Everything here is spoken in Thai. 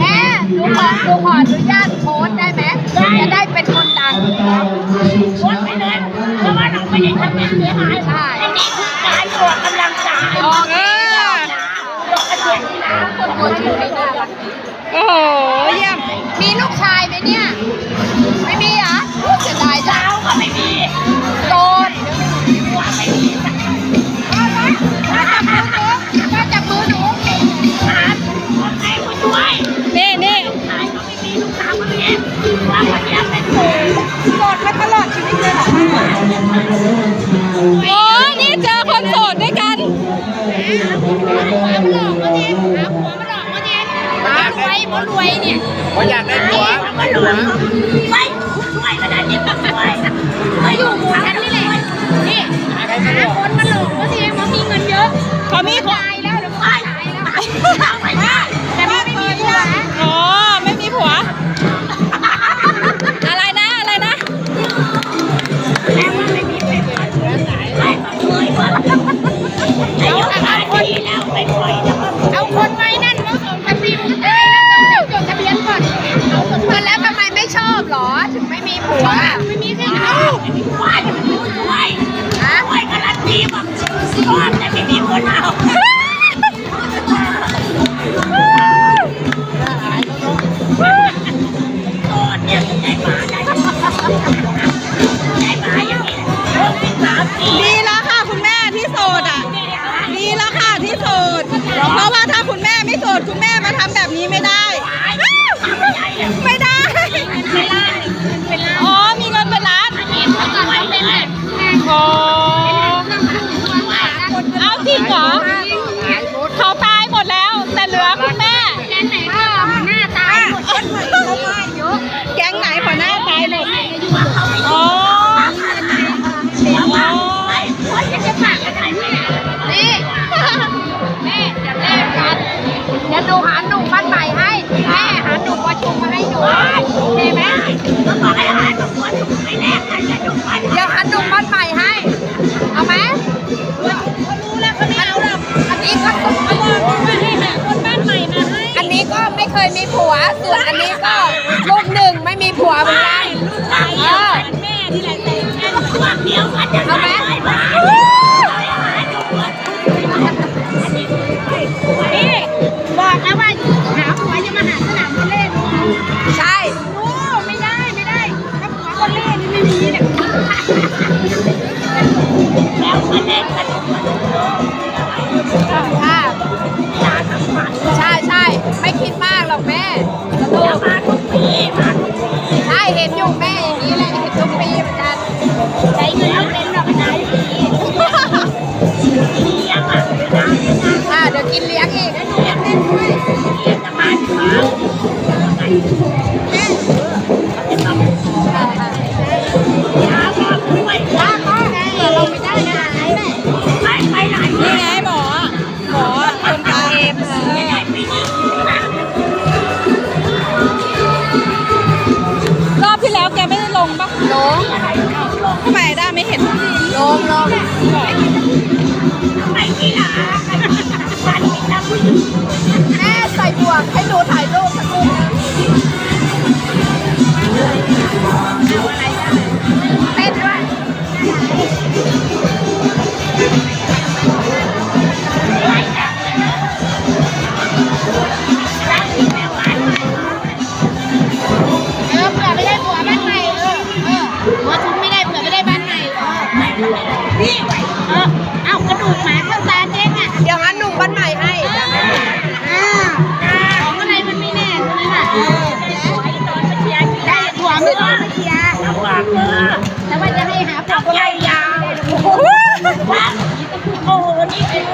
แม่หนูขอหนูขออนุญาตโพสต์ได้ไหมจะได้เป็นคนดังโพสต์ไปเลยเพราะว่าเราไม่ได้ทำงานเสียหายใช่ อันนี้คือการออกกำลังกายออกเออ ออกกระเทียมที่น้ำคนตัวชื่ไม่น่ารักโอ้โหเยี่ยมมีลูกชายไหมเนี่ยม่ารวยเพราะรวยเนี่ย เขาอยากได้ผัวมาหลวงไม่ แบบชอนแต่ไม่มีคนเอา เคยมีผัว ส่วนอันนี้ก็ลูกหนึ่งไม่มีผัวเหมือนกันเออเอาไหมนี่บอกแล้วว่าหาผัวจะมาหาสนามวอลเลย์ใช่โอ้ไม่ได้ไม่ได้ถ้าผัววอลเลย์นี่ไม่มีเนี่ยแล้วมาเล่นกัน มาทุกปีมาทุกปีใช่เห็นอยู่แม่อย่างนี้เลยเห็นทุกปีเหมือนกันใช้เงินเอาเป็นดอกไม้ปีเลี้ยงอะนะอ่าเดี๋ยวกินเลี้ยงอีกเลี้ยงเล่นด้วย กระดูกหมาเข้าตาเจ๊งอะเดี๋ยวหาหนุ่มบ้านใหม่ให้อ่าของอะไรมันไม่แน่ใช่ไหมล่ะได้หัวไม่ต้องมาเชียร์ลำบากเลยแต่ว่าจะให้หาปลาใหญ่ยาวโอ้โหนี่คือ